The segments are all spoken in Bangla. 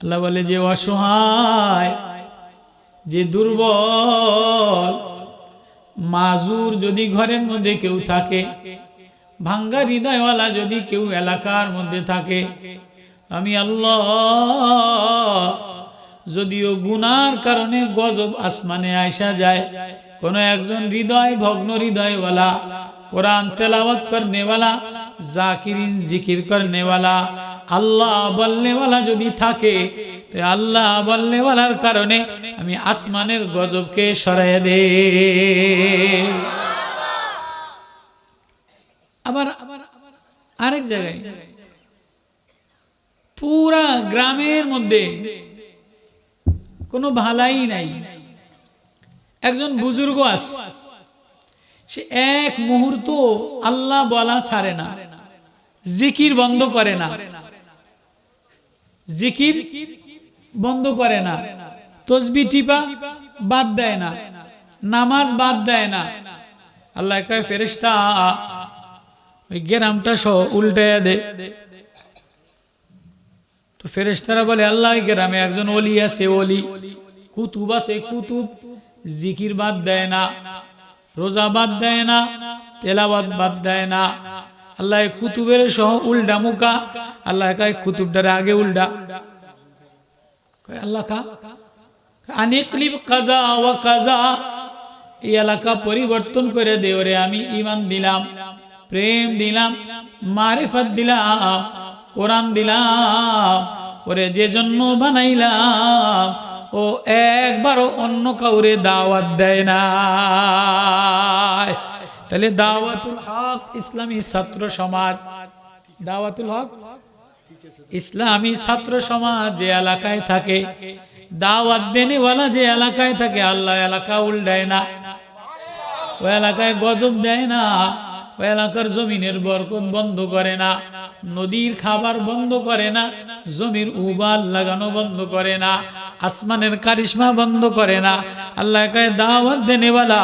আল্লাহ বলে যে অসহায়, যে দুর্বল, মাজুর যদি ঘরের মধ্যে কেউ থাকে, ভাঙ্গা হৃদয়ওয়ালা যদি কেউ এলাকার মধ্যে থাকে, আমি আল্লাহ যদিও গুনার কারণে গজব আসমানে আয়সা যায়, কোন একজন হৃদয়, ভগ্ন হৃদয়ওয়ালা, কোরআন তেলাওয়াত করনেওয়ালা, জাকিরিন জিকির করনেওয়ালা আল্লাহ বলনেওয়ালা যদি থাকে, তো আল্লাহ বলনেওয়ালার কারণে আমি আসমানের গজবকে সরাই দে আবার আবার আরেক জায়গায়, পুরা গ্রামের মধ্যে কোনো ভালাই নাই। একজন বুজুর্গ আস সে এক মুহূর্ত আল্লাহ বলা ছাড়ে না, জিকির বন্ধ করে না। জিকির বন্ধ করে না, তসবি টিপা বাদ দেয় না, নামাজ বাদ দেয় না। আল্লাহ কয়, ফেরেশতা, ওই গ্রামটা সহ উল্টাইয়া দে। তো ফেরেশতারা বলে, আল্লাহ গ্রামে একজন অলি আছে অলি কুতুব আছে কুতুব জিকির বাদ দেয় না, রোজা বাদ দেয় না তেলাবাদ বাদ দেয় না। আল্লাহ কুতুবের সহ উল্টা মুকা আল্লাহ কয়, কুতুবটারে আগে কয়, আল্লাহ কা? আনিকলিব কাজা ওয়া কাজা। এই এলাকা পরিবর্তন করে দে ওরে, আমি ইমান দিলাম, প্রেম দিলাম, মারিফত দিলাম, কোরআন দিলাম, ওরে যে জন্য বানাইলাম, ও একবারও অন্য কাউরে দাওয়াত দেয় না। তাহলে দাওয়াতুল হক ইসলামী ছাত্র সমাজ। দাওয়াতুল হক? ইসলামী ছাত্র সমাজ যে এলাকায় থাকে, দাওয়াত দেনেওয়ালা যে এলাকায় থাকে, আল্লাহ এলাকা উল্টায় না। ওই এলাকায় গজব দেয় না ওই এলাকার জমিনের বরকত বন্ধ করে না, নদীর খাবার বন্ধ করে না, জমির উবাল লাগানো বন্ধ করে না, আসমানের কারিশমা বন্ধ করে না। আল্লাহ কয়, দাওয়াত দেনেওয়ালা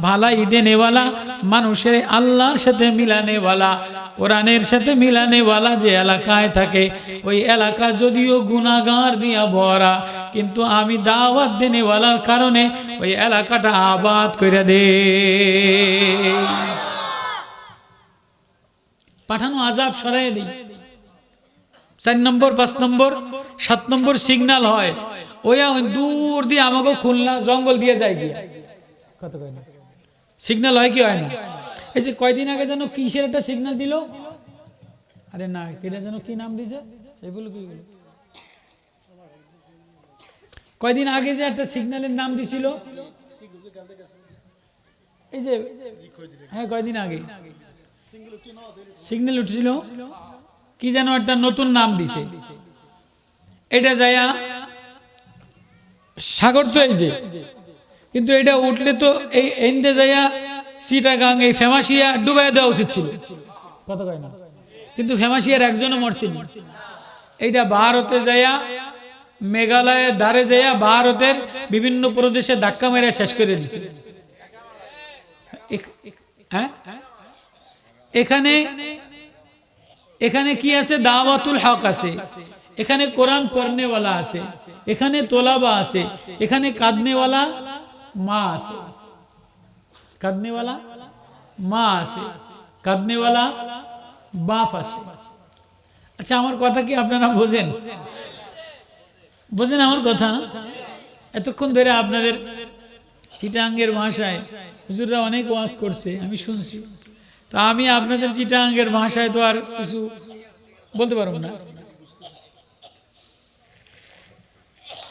ভালাই দেনেওয়ালা মানুষের আল্লাহর সাথে মিলানেওয়ালা কোরআনের সাথে মিলানেওয়ালা যে এলাকায় থাকে, ওই এলাকা যদিও গুনাগার দিয়া ভরা, কিন্তু আমি দাওয়াত দেনেওয়ালার কারণে ওই এলাকাটা আবাদ করে দে। পাঠানো আজাব সরাই দিই। চার নম্বর, পাঁচ নম্বর, সাত নম্বর সিগনাল হয়। ওয়া দূর দিয়ে আমাকে খুলনা জঙ্গল দিয়ে যায় গিয়ে। কত কয় সিগন্যাল হয় কি হয় না? এই যে কয়দিন আগে যেন কিসের একটা সিগন্যাল দিল? আরে না কেটে যেন কি নাম দিছে? সেগুলো কি? কয়দিন আগে যে একটা সিগন্যালের নাম দিছিল? এই যে হ্যাঁ কয়দিন আগে? সিগন্যাল উঠছিল। কি যেন একটা নতুন নাম দিছে। এটা যায়া সাগর তো এই যে কিন্তু এটা উঠলে তো এই এনতে যাইয়া সিটাগাং এই ফেমাসিয়া ডুবাই দেওয়া উচিত ছিল। কিন্তু ফেমাসিয়ার একজনও মরছিল এইটা ভারতে যাইয়া, মেঘালয়ের ধারে যাইয়া ভারতের বিভিন্ন প্রদেশে ধাক্কা মেরে শেষ করে এখ- হ্যাঁ? এখানে এখানে কি আছে? দাওয়াতুল হক আছে। এখানে কোরআন পড়নেওয়ালা আছে। এখানে তোলাবা আছে। এখানে কাঁদনেওয়ালা মা আছে মা আছে কাঁদনেওয়ালা বাপ আছে। আচ্ছা আমার কথা কি আপনারা বোঝেন? বোঝেন আমার কথা? এতক্ষণ ধরে আপনাদের চিটাঙ্গের ভাষায় হুজুররা অনেক ওয়াজ করছে, আমি শুনছি। তা আমি আপনাদের চিটাঙ্গের ভাষায় তো আর কিছু বলতে পারব না।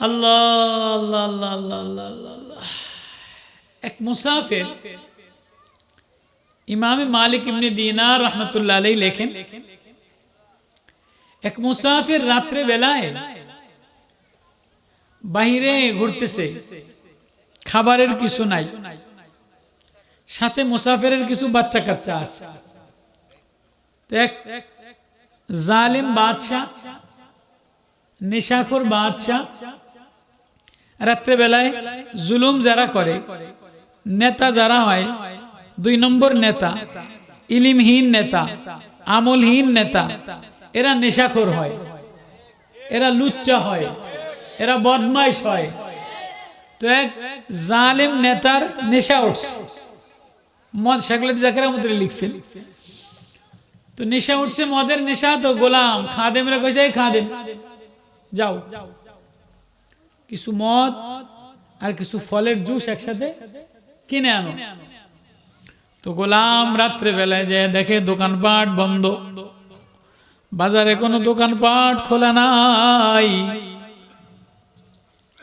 আল্লাহ আল্লাহ আল্লাহ আল্লাহ আল্লাহ আল্লাহ। এক মুসাফির ইমামে মালিক ইবনে দিনার রহমতুল্লাহ লেখেন, এক মুসাফির রাত্রে বেলায় বাহিরে ঘুরতেছে, খাবারের কিছু নাই, সাথে মুসাফিরের কিছু বাচ্চা কাচ্চা আছে এক জালিম বাদশাহ, নেশাখোর বাদশাহ রাত্রে বেলায় জুলুম যারা করে নেতা যারা হয়, দুই নম্বর নেতা, ইলিমহীন নেতা, আমলহীন নেতা, এরা নেশাখোর হয়, এরা লুচ্চা হয়, এরা বদমাইশ হয়। তো এক জালেম নেতার নেশা উঠছে। মদ সেগুলো জাকের মধ্যে লিখছেন। তো নেশা উঠছে মদের নেশা, তো গোলাম খাদেমরা কইছে, "এই খাদেম, যাও। কিছু মদ আর কিছু ফলের জুস একসাথে কিনে আনো? তো গোলাম রাত্রে বেলায় যে দেখে দোকানপাট বন্ধ। বাজারে কোনো দোকানপাট খোলা নাই।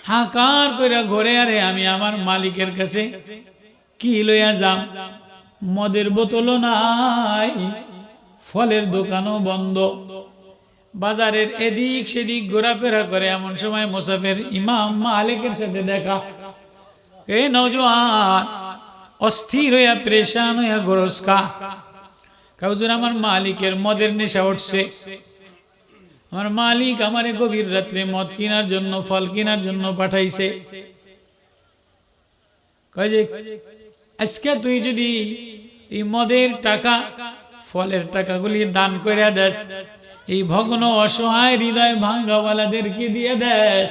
হাকার করে ঘরে, আরে আমি আমার মালিকের কাছে কি লইয়া যাম? মদের বোতলও নাই, ফলের দোকানও বন্ধ। বাজারের এদিক সেদিক ঘোরাফেরা করে এমন সময় মোসাফের ইমাম মালিকের সাথে দেখা। এ নজওয়ান অস্থির হইয়া প্রেশান হইয়া গোরস্কা। কাউজুর আমার মালিকের মদের নেশা উঠছে। আমার মালিক আমারে গভীর রাত্রে মদ কেনার জন্য, ফল কেনার জন্য পাঠাইছে। কয় আজকে তুই যদি এই মদের টাকা, ফলের টাকাগুলি দান করে দেস, এই ভগ্ন অসহায় হৃদয় ভাঙ্গাওয়ালাদেরকে দিয়ে দেস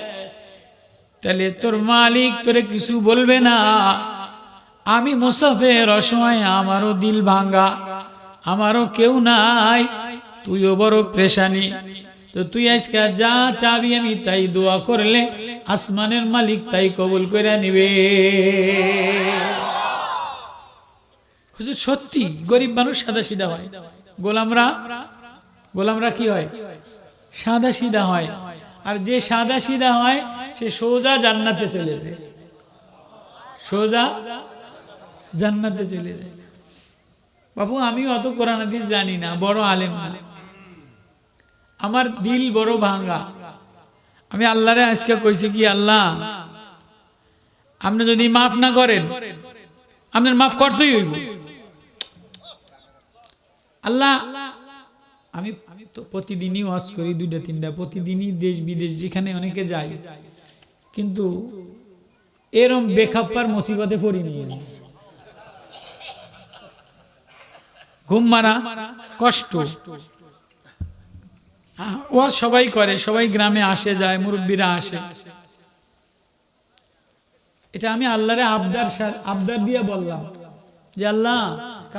তাহলে তোর মালিক তোরে কিছু বলবে না। আমি মুসাফের অসহায় আমারও দিল ভাঙ্গা, আমারও কেউ নাই, তুইও বড় প্রেশানি তো তুই আজকে যা চাবি আমি তাই দোয়া করলে আসমানের মালিক তাই কবুল করে নিবে। সত্যি, গরিব মানুষ সাদা সিধা হয়। গোলামরা গোলামরা কি হয়? সাদা সিধা হয়। আর যে সাদা সিধা হয় সে সোজা জান্নাতে চলে যায়। সোজা জান্নাতে চলে যায়। বাবু আমি অত কোরআন হাদিস জানি না, বড় আলেম না। আমার দিল বড় ভাঙ্গা আমি আল্লাহরে আজকে কইছি কি, আল্লাহ, আপনি যদি মাফ না করেন, আপনার মাফ করতেই হইব। আল্লাহ, আমি তো প্রতিদিনই ওয়াজ করি দুইটা, তিনটা। প্রতিদিনই দেশ বিদেশ যেখানে অনেকে যাই কিন্তু এরম বেখাপ্পার মুসিবতে পড়িনি। ঘুম মারা কষ্ট। হ্যাঁ, ওয়াজ সবাই করে সবাই গ্রামে আসে যায় মুরব্বীরা আসে। এটা আমি আল্লাহরে আবদার আবদার দিয়ে বললাম যে আল্লাহ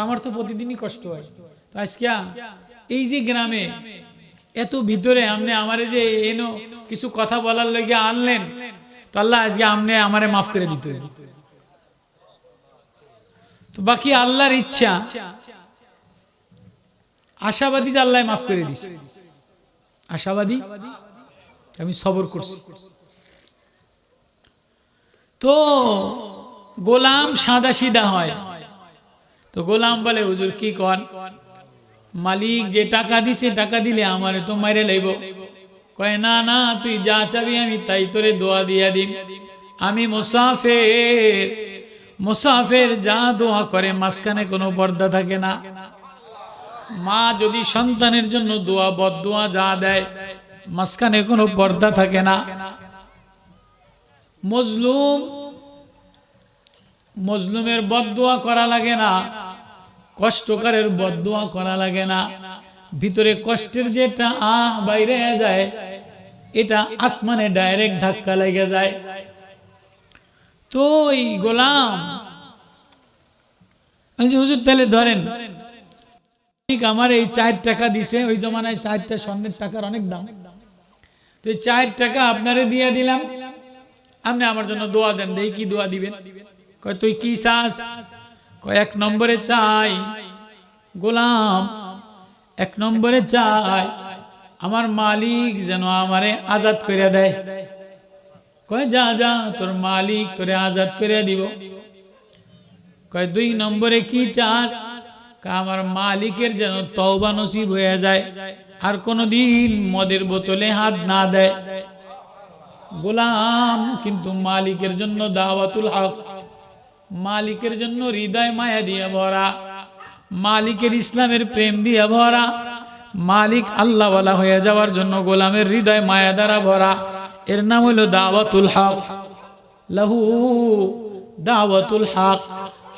আমার তো প্রতিদিনই কষ্ট হয়। তো আজকে এই যে গ্রামে এত ভিতরে আপনি আমারে যে এনো কিছু কথা বলার লগে আনলেন তো আল্লাহ আজকে আপনি আমারে মাফ করে দিতে তো বাকি আল্লাহর ইচ্ছা, আশাবাদী যে আল্লাহ মাফ করে দিছে। আশাবাদী? আমি সবর করছি। তো গোলাম সাদা সিধা হয়। তো গোলাম বলে, হুজুর, কি কন? মালিক যে টাকা দিছে, টাকা দিলে আমারে তো মাইরে লইব। কয়, না না, তুই যা চাবি আমি তাই তোরে দোয়া দিয়া দিম। আমি মুসাফের মুসাফের যা দোয়া করে, মাঝখানে কোনো পর্দা থাকে না। মা যদি সন্তানের জন্য দোয়া বদোয়া যা দেয়, মাঝখানে কোনো পর্দা থাকে না। মজলুম, মজলুমের বদোয়া করা লাগে না, কষ্টকারের বদোয়া করা লাগে না। ভিতরে কষ্টের যেটা আহ বাইরে যায়, এটা আসমানে ডাইরেক্ট ধাক্কা লেগে যায়। তো এই গোলাম হুজুর, তাহলে ধরেন আমার এই চার টাকা দিছে, ওই জমানায় চারটা স্বর্ণের টাকার অনেক দাম। তো চার টাকা আপনারে দিয়ে দিলাম, আপনি আমার জন্য দোয়া দেন এই কি দোয়া দিবেন। কয়, তুই কি চাস? কয়, এক নম্বরে চাই। গোলাম এক নম্বরে চাই আমার মালিক যেন আমারে আজাদ করে দেয়। কয়, যা যা, তোর মালিক তোরে আজাদ করে দিব। কয়, দুই নম্বরে কি চাস? আমার মালিকের যেন তওবা নসিব হয়ে যায়, আর কোনোদিন মদের বোতলে হাত না দেয়। গোলাম কিন্তু মালিকের জন্য দাওয়াতুল হক, মালিকের জন্য হৃদয় মায়া দিয়ে ভরা। মালিকের ইসলামের প্রেম দিয়ে ভরা, মালিক আল্লাহওয়ালা হয়ে যাওয়ার জন্য গোলামের হৃদয় মায়া দ্বারা ভরা। এর নাম হলো দাওয়াতুল হক। লাহু দাওয়াতুল হক।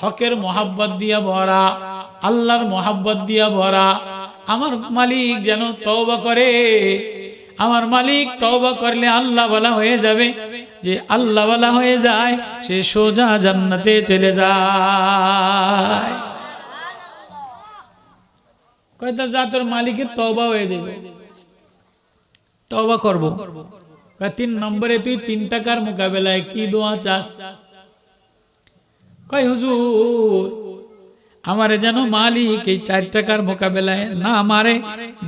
হকের মোহাব্বত দিয়া ভরা, আল্লাহর মোহাব্বত দিয়া ভরা। আমার মালিক যেন তওবা করে, আমার মালিক তওবা করলে আল্লাহ বলা হয়ে যাবে। যে আল্লাহ বলা হয়ে যায়, সে সোজা জান্নাতে চলে যায়। কয়টা যা তোর মালিকের তওবা হয়ে যাবে। তওবা করব। তিন নম্বরে তুই তিন টাকার মোকাবেলায় কি দোয়া চাস? কয়, হুজুর, আমারে যেন মালিক এই চার টাকার মোকাবেলায় না মারে,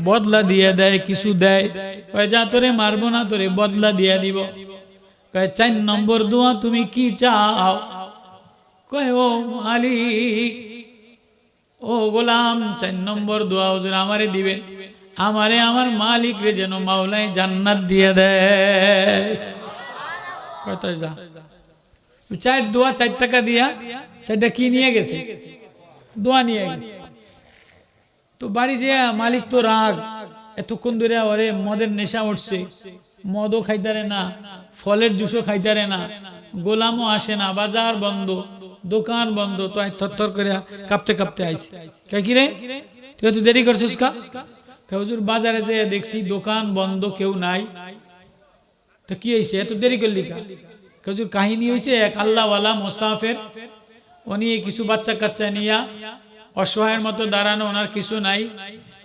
বদলা দিয়ে দেয়, কিছু দেয়। কয়, যা তোরে মারবো না, তোরে বদলা দিয়ে দিব। কয়, চার নম্বর দোয়া তুমি কি চাও? কয়, ও মালিক ও গোলাম, চার নম্বর দোয়া হুজুর আমারে দিবেন। আমারে আমার মালিক রে যেন মাওলাই জান্নাত দিয়ে দেয়। যা। চার দোয়া চার টাকা দিয়া সেটা কি নিয়ে গেছে? দোয়া নিয়ে গেছে। তো বাড়ি যে মালিক তো রাগ। এতক্ষণ ধরে ওরে মদের নেশা উঠছে। মদও খাইতারে না, ফলের জুসও খাইতারে না। গোলামও আসে না, বাজার বন্ধ। দোকান বন্ধ, তো থর করে কাঁপতে কাঁপতে আইছে। কে রে? তুই তো দেরি করছিস কা? হুজুর, বাজারে যে দেখছি দোকান বন্ধ, কেউ নাই। তো কি হয়েছে এত দেরি করলি কে? হুজুর, কাহিনী হয়েছে এক আল্লাহওয়ালা মোসাফের, উনি কিছু বাচ্চা কাচ্চা নিয়া অসহায়ের মতো দাঁড়ানো, ওনার কিছু নাই।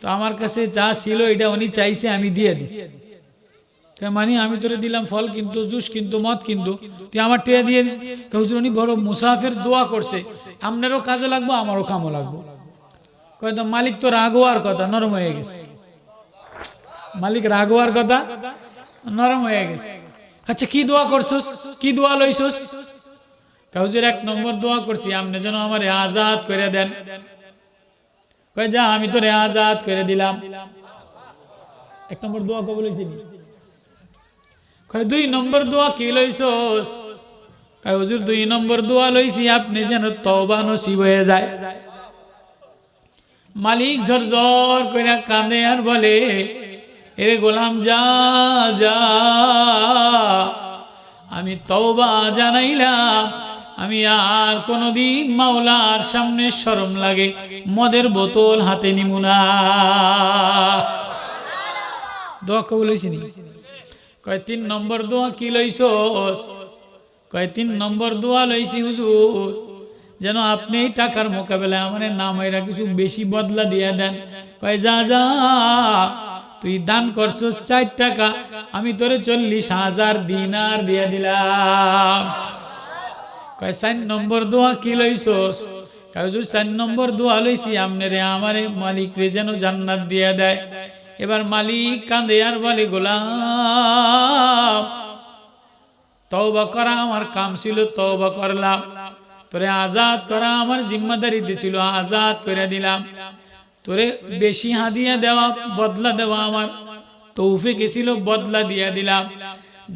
তো আমার কাছে যা ছিল, এটা উনি চাইছে, আমি দিয়ে দিছি। কে মানে আমি তোরে দিলাম ফল কিন্তু, জুস কিন্তু, মদ কিন্তু। তুই আমার টিয়া দিয়ে দিস। হুজুর, উনি বড় মুসাফের দোয়া করছে। আপনারও কাজে লাগবো, আমারও কামও লাগবো। কয়তো মালিক তো রাগোয়ার কথা, নরম হয়ে গেছে। মালিক রাগোয়ার কথা, নরম হয়ে গেছে। আচ্ছা কি দোয়া করছস? কি দোয়া লইছস? কাউজের এক নম্বর দোয়া করছি আপনি যেন আমার আজাদ করে দেন। কয়, যা, আমি তোরে আজাদ করে দিলাম। এক নম্বর দোয়া কবুল হয়েছে নি? দুই নম্বর দোয়া কি লইছস? কয়, হুজুর, দুই নম্বর দোয়া লইছি, আপনি যেন তওবা নসিব হয়ে যায়। মালিক ঝরঝর করে কাঁদে আর বলে, এরে গোলাম, যা যা। আমি তওবা জানাইলাম, আমি আর কোনোদিন মাওলার সামনে শরম লাগে, মদের বোতল হাতে নিমুনা দোয়া কবুল হয়েছে নি? কয়, তিন নম্বর দোয়া কি লইছস? কয়, তিন নম্বর দোয়া লইছি হুজুর। যেন আপনি এই টাকার মোকাবেলায় আমার নাম এরা কিছু বেশি বদলা দিয়ে দেন। কয়, যা যা, তুই দান করছস চার টাকা, আমি তোরে চল্লিশ হাজার দিনার দিয়ে দিলাম। কয়, চার নম্বর দোয়া কি লইছস? কয়, হুজুর, চার নম্বর দোয়া লইছি আমনে আমারে মালিক রে যেন জান্নাত দিয়ে দেয়। এবার মালিক কান্দে আর বলে, গোলাম, তওবা করা আমার কাম ছিল, তওবা করলাম। তোরে আজাদ করা আমার জিম্মাদারি দিছিল আজাদ করে দিলাম। তোরে বেশি হাদিয়া দেওয়া, বদলা দেওয়া আমার তৌফিক ছিল, বদলা দিয়া দিলাম।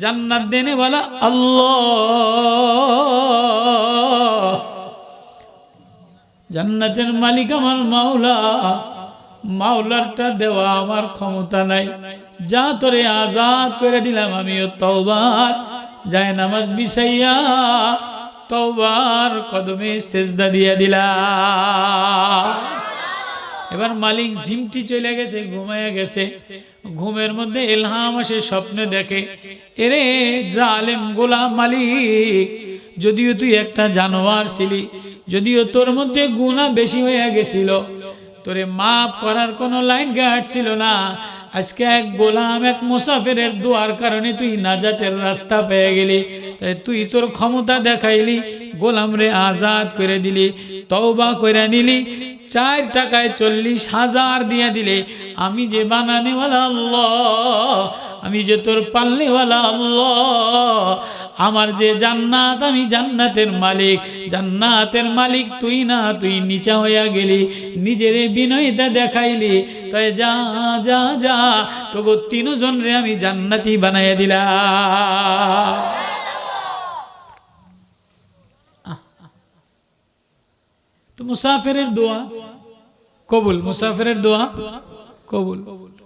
জান্নাত দেনে বলা, আল্লাহ, জান্নাতের মালিক আমার মাওলা। মাওলারটা দেওয়া আমার ক্ষমতা নাই। যা তোরে আজাদ করে দিলাম আমিও তওবার। যায় নামাজ বিছাইয়া তওবার কদমে সেজদা দিয়ে দিলাম এবার মালিক জিমটি চলে গেছে ঘুমায় গেছে। ঘুমের মধ্যে এলহাম আসে, স্বপ্নে দেখে। এরে জালেম গোলাম মালিক, যদিও তুই একটা জানোয়ার ছিলি, যদিও তোর মধ্যে গুণা বেশি হয়ে গেছিল তোরে মাফ করার কোনো লাইন গার্ড ছিল না। আজকে এক গোলাম, এক মুসাফিরের দোয়ার কারণে তুই নাজাতের রাস্তা পেয়ে গেলি। তাই তুই তোর ক্ষমতা দেখাইলি, গোলাম রে আজাদ করে দিলি, তওবা করে নিলি, চার টাকায় চল্লিশ হাজার দিয়ে দিলে। আমি যে বানানেওয়ালা আল্লাহ, আমি যে তোর পাল্লেওয়ালা আল্লাহ আমার যে জান্নাত, আমি জান্নাতের মালিক। জান্নাতের মালিক তুই না, তুই নিচা হইয়া গেলি, নিজের বিনয়টা দেখাইলি। তাই যা যা যা তোকে তিনজন রে আমি জান্নাতি বানাইয়া দিলাম। তো মুসাফিরের দোয়া কবুল, মুসাফিরের দোয়া কবুল।